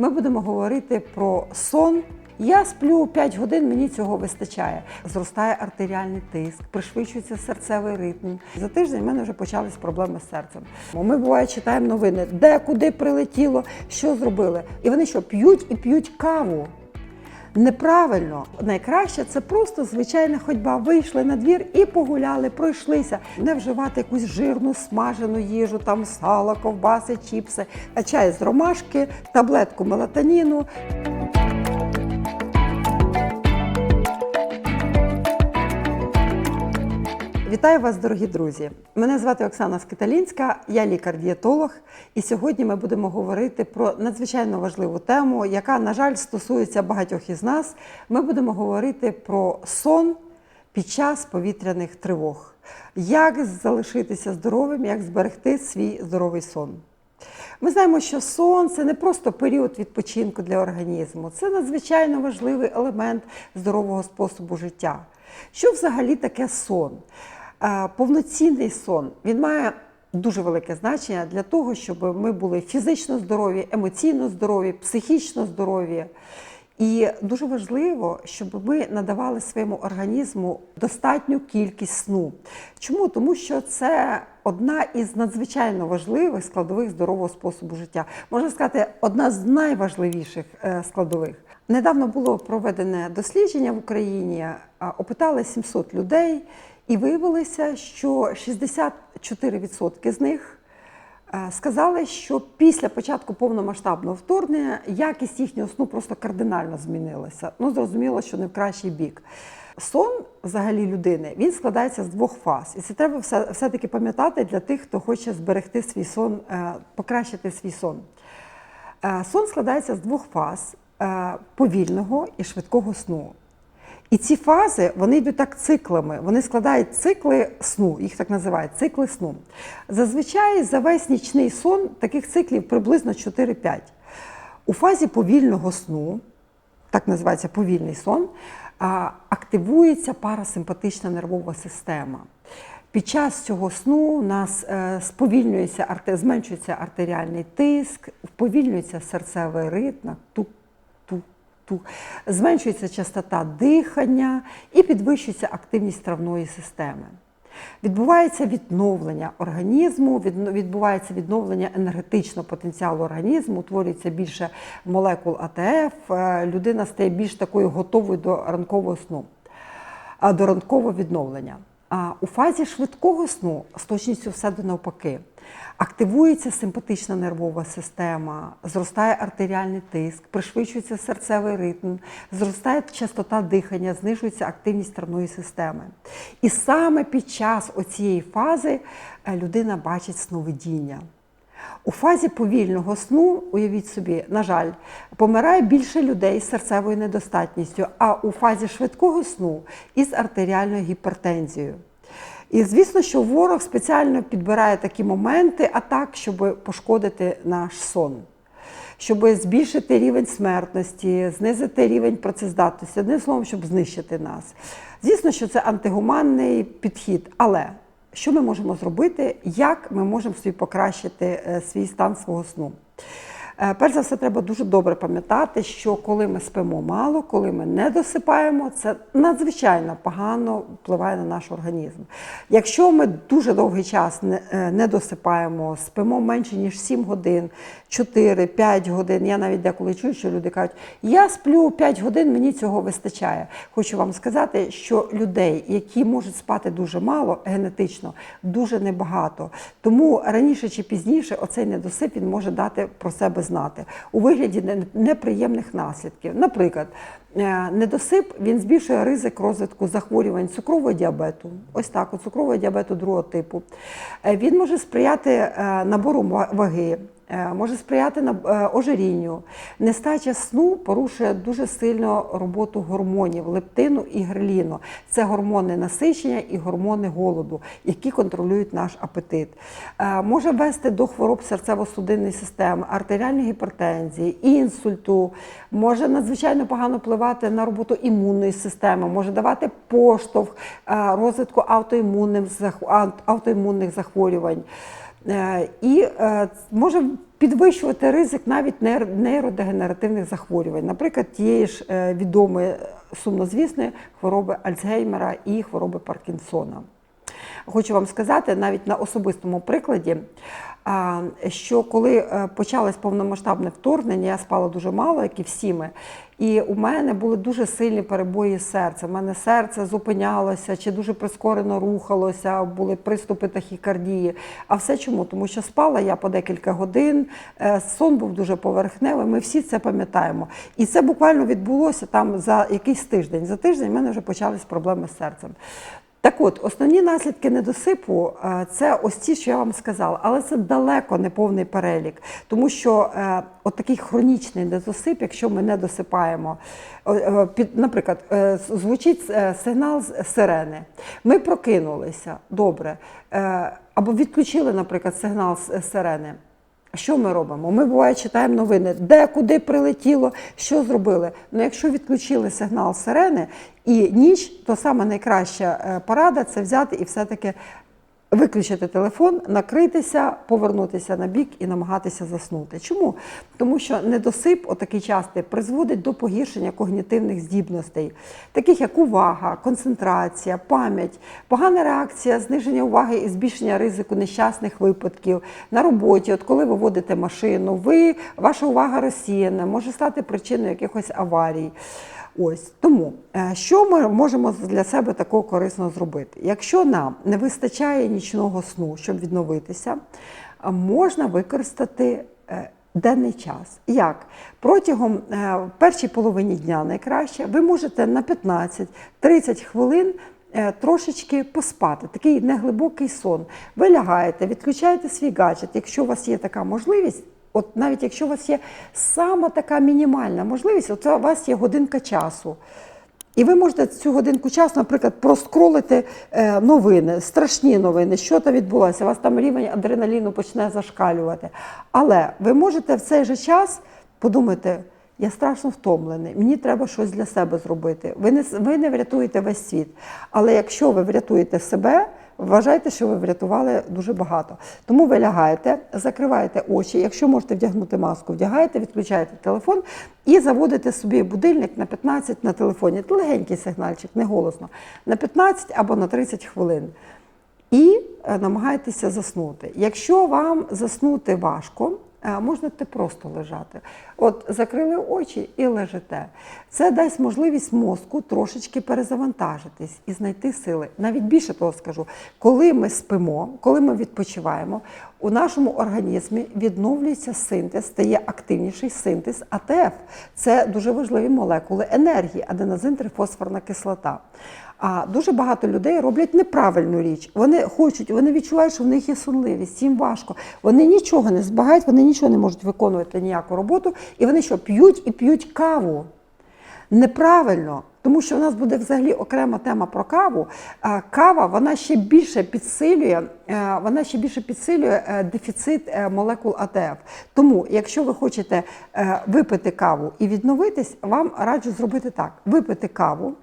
Ми будемо говорити про сон. Я сплю 5 годин, мені цього вистачає. Зростає артеріальний тиск, пришвидшується серцевий ритм. За тиждень в мене вже почались проблеми з серцем. Ми буває читаємо новини, де куди прилетіло, що зробили. І вони що п'ють і п'ють каву. Неправильно, найкраще це просто звичайна ходьба. Вийшли на двір і погуляли, пройшлися. Не вживати якусь жирну смажену їжу, там сало, ковбаси, чіпси, чай з ромашки, таблетку мелатоніну. Вітаю вас, дорогі друзі! Мене звати Оксана Скиталінська, я лікар-дієтолог, і сьогодні ми будемо говорити про надзвичайно важливу тему, яка, на жаль, стосується багатьох із нас. Ми будемо говорити про сон під час повітряних тривог. Як залишитися здоровим, як зберегти свій здоровий сон. Ми знаємо, що сон це не просто період відпочинку для організму, це надзвичайно важливий елемент здорового способу життя. Що взагалі таке сон? Е, Повноцінний сон він має дуже велике значення для того, щоб ми були фізично здорові, емоційно здорові, психічно здорові. І дуже важливо, щоб ми надавали своєму організму достатню кількість сну. Чому? Тому що це одна із надзвичайно важливих складових здорового способу життя. Можна сказати, одна з найважливіших е, складових. Недавно було проведене дослідження в Україні, опитали 700 людей, і виявилося, що 64% з них е, сказали, що після початку повномасштабного вторгнення якість їхнього сну просто кардинально змінилася. Ну, зрозуміло, що не в кращий бік. Сон взагалі людини він складається з двох фаз, і це треба все, все-таки пам'ятати для тих, хто хоче зберегти свій сон, е, покращити свій сон. Е, Сон складається з двох фаз повільного і швидкого сну. І ці фази вони йдуть так циклами. Вони складають цикли сну, їх так називають цикли сну. Зазвичай за весь нічний сон таких циклів приблизно 4-5. У фазі повільного сну, так називається повільний сон, активується парасимпатична нервова система. Під час цього сну у нас е, сповільнюється зменшується артеріальний тиск, вповільнюється серцевий ритм, тук, тук, зменшується частота дихання і підвищується активність травної системи. Відбувається відновлення організму, відбувається відновлення енергетичного потенціалу організму, утворюється більше молекул АТФ, е, людина стає більш такою готовою до ранкового сну, а, до ранкового відновлення. А у фазі швидкого сну з точністю все до навпаки. Активується симпатична нервова система, зростає артеріальний тиск, пришвидшується серцевий ритм, зростає частота дихання, знижується активність травної системи. І саме під час оцієї фази е, людина бачить сновидіння. У фазі повільного сну, уявіть собі, на жаль, помирає більше людей з серцевою недостатністю, а у фазі швидкого сну із артеріальною гіпертензією. І звісно, що ворог спеціально підбирає такі моменти атак, щоб пошкодити наш сон, щоб збільшити рівень смертності, знизити рівень працездатності, одним словом, щоб знищити нас. Звісно, що це антигуманний підхід, але що ми можемо зробити, як ми можемо собі покращити е, свій стан свого сну? Е, Перш за все, треба дуже добре пам'ятати, що коли ми спимо мало, коли ми не досипаємо, це надзвичайно погано впливає на наш організм. Якщо ми дуже довгий час не, е, досипаємо, спимо менше ніж 7 годин, 4-5 годин. Я навіть деколи чую, що люди кажуть, я сплю 5 годин, мені цього вистачає. Хочу вам сказати, що людей, які можуть спати дуже мало, генетично, дуже небагато. Тому раніше чи пізніше оцей недосип він може дати про себе знати у вигляді неприємних наслідків. Наприклад, недосип він збільшує ризик розвитку захворювань цукрового діабету, ось так, цукрового діабету другого типу. Е, Він може сприяти е, набору ваги. е, Може сприяти е, ожирінню. Нестача сну порушує дуже сильно роботу гормонів лептину і греліну. Це гормони насичення і гормони голоду, які контролюють наш апетит. Е, Може вести до хвороб серцево-судинної системи, артеріальної гіпертензії, інсульту, може надзвичайно погано впливати на роботу імунної системи, може давати поштовх е, розвитку автоімунних, зах- ан- автоімунних захворювань. Е, І е, може підвищувати ризик навіть нейродегенеративних захворювань, наприклад, тієї ж відомої сумнозвісної хвороби Альцгеймера і хвороби Паркінсона. Хочу вам сказати навіть на особистому прикладі, що коли е, почалось повномасштабне вторгнення, я спала дуже мало, як і всі ми. І у мене були дуже сильні перебої серця. У мене серце зупинялося чи дуже прискорено рухалося, були приступи тахікардії. А все чому? Тому що спала я по декілька годин, е, сон був дуже поверхневий. Ми всі це пам'ятаємо. І це буквально відбулося там за якийсь тиждень. За тиждень в мене вже почались проблеми з серцем. Так от, основні наслідки недосипу е, це ось ті, що я вам сказала, але це далеко не повний перелік, тому що е, от такий хронічний недосип, якщо ми не досипаємо, е, під, наприклад, звучить сигнал з сирени. Ми прокинулися добре, або відключили, наприклад, сигнал з сирени. Що ми робимо? Ми буває читаємо новини, де куди прилетіло, що зробили. Ну, якщо відключили сигнал сирени і ніч, то саме найкраща е, порада це взяти і все-таки виключити телефон, накритися, повернутися на бік і намагатися заснути. Чому? Тому що недосип, отакий частий, призводить до погіршення когнітивних здібностей, таких як увага, концентрація, пам'ять, погана реакція, зниження уваги і збільшення ризику нещасних випадків на роботі. От коли ви водите машину, ви ваша увага розсіяна, може стати причиною якихось аварій. Ось тому, е, що ми можемо для себе такого корисного зробити? Якщо нам не вистачає нічного сну, щоб відновитися, е, можна використати е, денний час. Як? Протягом е, в першій половині дня найкраще ви можете на 15-30 хвилин. е, Трошечки поспати, такий неглибокий сон. Ви лягаєте, відключаєте свій гаджет. Якщо у вас є така можливість, От навіть якщо у вас є сама така мінімальна можливість, от у вас є годинка часу. І ви можете цю годинку часу, наприклад, проскролити е, новини, страшні новини, що там відбулося, у вас там рівень адреналіну почне зашкалювати. Але ви можете в цей же час подумати, я страшно втомлений, мені треба щось для себе зробити. Ви не, ви не врятуєте весь світ. Але якщо ви врятуєте себе, Вважайте, що ви врятували дуже багато. Тому ви лягаєте, закриваєте очі. Якщо можете вдягнути маску, вдягаєте, відключаєте телефон і заводите собі будильник на 15 на телефоні. Легенький сигнальчик, не голосно, на 15 або на 30 хвилин. І е, намагайтеся заснути. Якщо вам заснути важко, е, можете просто лежати. От закрили очі і лежите. Це дасть можливість мозку трошечки перезавантажитись і знайти сили. Навіть більше того скажу, коли ми спимо, коли ми відпочиваємо, у нашому організмі відновлюється синтез, стає активніший синтез АТФ. Це дуже важливі молекули енергії, аденозин-трифосфорна кислота. А дуже багато людей роблять неправильну річ. Вони хочуть, вони відчувають, що в них є сонливість, їм важко. Вони нічого не збагають, вони нічого не можуть виконувати ніяку роботу, і вони що п'ють і п'ють каву. Неправильно, тому що в нас буде взагалі окрема тема про каву. Кава вона ще більше підсилює, е, вона ще більше підсилює е, дефіцит е, молекул АТФ. Тому, якщо ви хочете випити каву і відновитись, вам раджу зробити так: випити каву,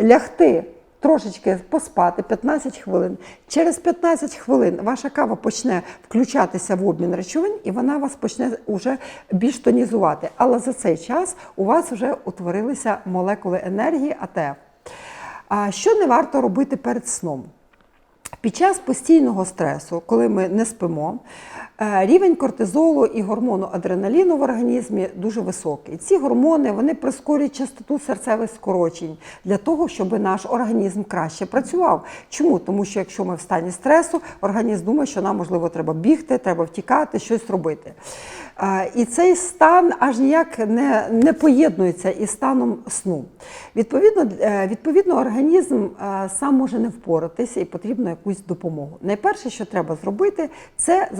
лягти. Трошечки поспати 15 хвилин. Через 15 хвилин ваша кава почне включатися в обмін речовин, і вона вас почне вже більш тонізувати. Але за цей час у вас вже утворилися молекули енергії АТФ. А що не варто робити перед сном? Під час постійного стресу, коли ми не спимо, рівень кортизолу і гормону адреналіну в організмі дуже високий. Ці гормони вони прискорюють частоту серцевих скорочень для того, щоб наш організм краще працював. Чому? Тому що якщо ми в стані стресу, організм думає, що нам можливо треба бігти, треба втікати, щось робити. Е, І цей стан аж ніяк не, не поєднується із станом сну. Відповідно, е, відповідно, організм е, сам може не впоратися і потрібно якусь допомогу. Найперше, що треба зробити, це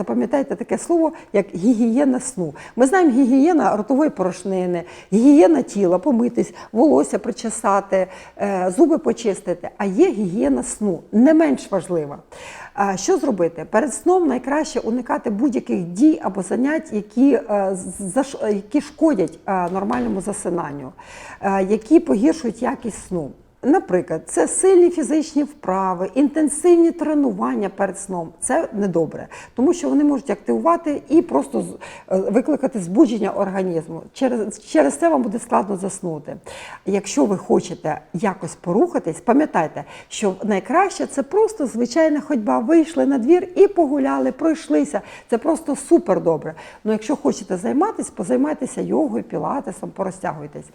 запам'ятайте таке слово, як гігієна сну. Ми знаємо гігієна ротової порошнини, гігієна тіла, помитись, волосся причесати, е, зуби почистити. А є гігієна сну, не менш важлива. Що зробити? Перед сном найкраще уникати будь-яких дій або занять, які, е, які шкодять е, нормальному засинанню, які погіршують якість сну. Наприклад, це сильні фізичні вправи, інтенсивні тренування перед сном. Це недобре, тому що вони можуть активувати і просто е, викликати збудження організму. Через, через це вам буде складно заснути. Якщо ви хочете якось порухатись, пам'ятайте, що найкраще це просто звичайна ходьба. Вийшли на двір і погуляли, пройшлися. Це просто супер добре. Ну, якщо хочете займатися, позаймайтеся йогою, пілатесом, порозтягуйтесь.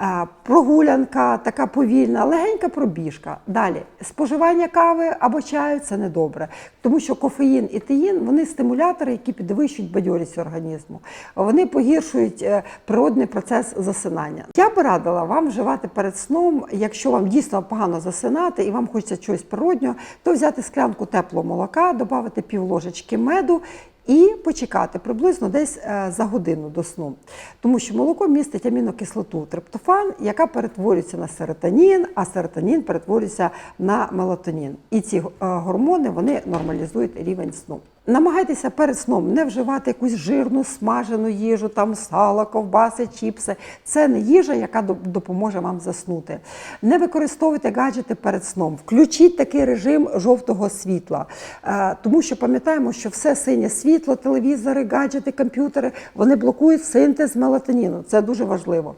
Е, Прогулянка така повільна, легенька пробіжка. Далі споживання кави або чаю це недобре, тому що кофеїн і теїн вони стимулятори, які підвищують бадьорість організму. Вони погіршують е, природний процес засинання. Я би радила вам вживати перед сном, якщо вам дійсно погано засинати і вам хочеться чогось природнього, то взяти склянку теплого молока, додати пів ложечки меду. І почекати приблизно десь е, за годину до сну, тому що молоко містить амінокислоту триптофан, яка перетворюється на серотонін, а серотонін перетворюється на мелатонін. І ці е, гормони вони нормалізують рівень сну. Намагайтеся перед сном не вживати якусь жирну смажену їжу, там сало, ковбаси, чіпси. Це не їжа, яка допоможе вам заснути. Не використовуйте гаджети перед сном. Включіть такий режим жовтого світла, Е, тому що пам'ятаємо, що все синє світло, телевізори, гаджети, комп'ютери вони блокують синтез мелатоніну. Це дуже важливо.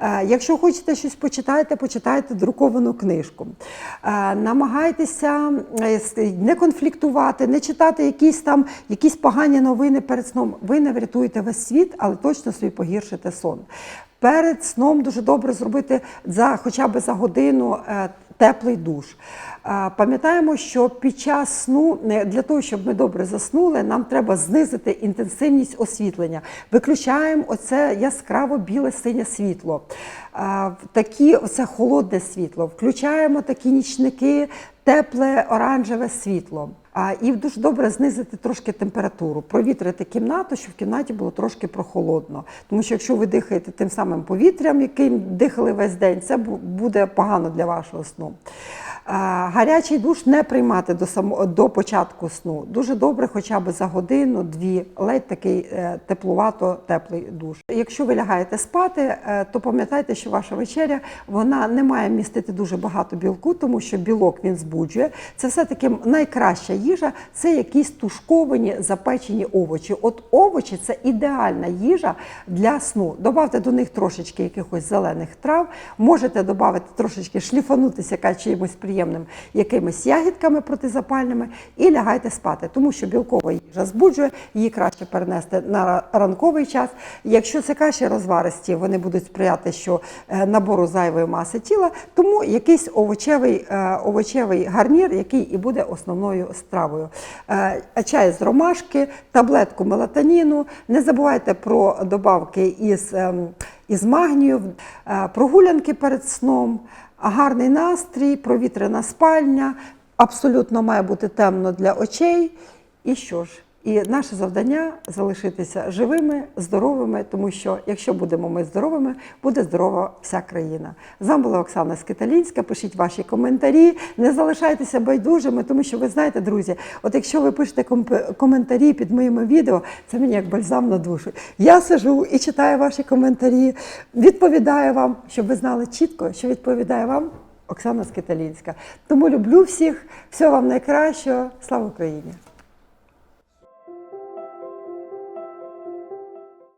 Е, Якщо хочете щось почитайте, почитайте друковану книжку. Е, Намагайтеся е, не конфліктувати, не читати якісь там якісь погані новини перед сном. Ви не врятуєте весь світ, але точно собі погіршите сон. Перед сном дуже добре зробити за хоча б за годину теплий душ. Пам'ятаємо, що під час сну для того, щоб ми добре заснули, нам треба знизити інтенсивність освітлення. Виключаємо оце яскраво біле синє світло, такі оце холодне світло. Включаємо такі нічники, тепле оранжеве світло. І дуже добре знизити трошки температуру, провітрити кімнату, щоб в кімнаті було трошки прохолодно. Тому що якщо ви дихаєте тим самим повітрям, яким дихали весь день, це буде погано для вашого сну. Гарячий душ не приймати до само, до початку сну. Дуже добре, хоча б за годину-дві, ледь такий е, теплувато теплий душ. Якщо ви лягаєте спати, е, то пам'ятайте, що ваша вечеря вона не має містити дуже багато білку, тому що білок він збуджує. Це все-таки найкраща їжа це якісь тушковані запечені овочі. От овочі це ідеальна їжа для сну. Добавте до них трошечки якихось зелених трав, можете додати трошечки шліфанутися яка чимось приємним, якимись ягідками протизапальними, і лягайте спати, тому що білкова їжа збуджує, її краще перенести на ранковий час. Якщо це каші розваристі, вони будуть сприяти що е, набору зайвої маси тіла, тому якийсь овочевий, е, овочевий гарнір, який і буде основною стравою. Е, Чай з ромашки, таблетку мелатоніну. Не забувайте про добавки із, ем, із магнію, прогулянки перед сном, гарний настрій, провітрена спальня. Абсолютно має бути темно для очей. І що ж? І наше завдання залишитися живими, здоровими, тому що якщо будемо ми здоровими, буде здорова вся країна. З вами була Оксана Скиталінська. Пишіть ваші коментарі, не залишайтеся байдужими, тому що ви знаєте, друзі, от якщо ви пишете коментарі під моїми відео, це мені як бальзам на душу. Я сижу і читаю ваші коментарі, відповідаю вам, щоб ви знали чітко, що відповідає вам Оксана Скиталінська. Тому люблю всіх, всього вам найкращого. Слава Україні!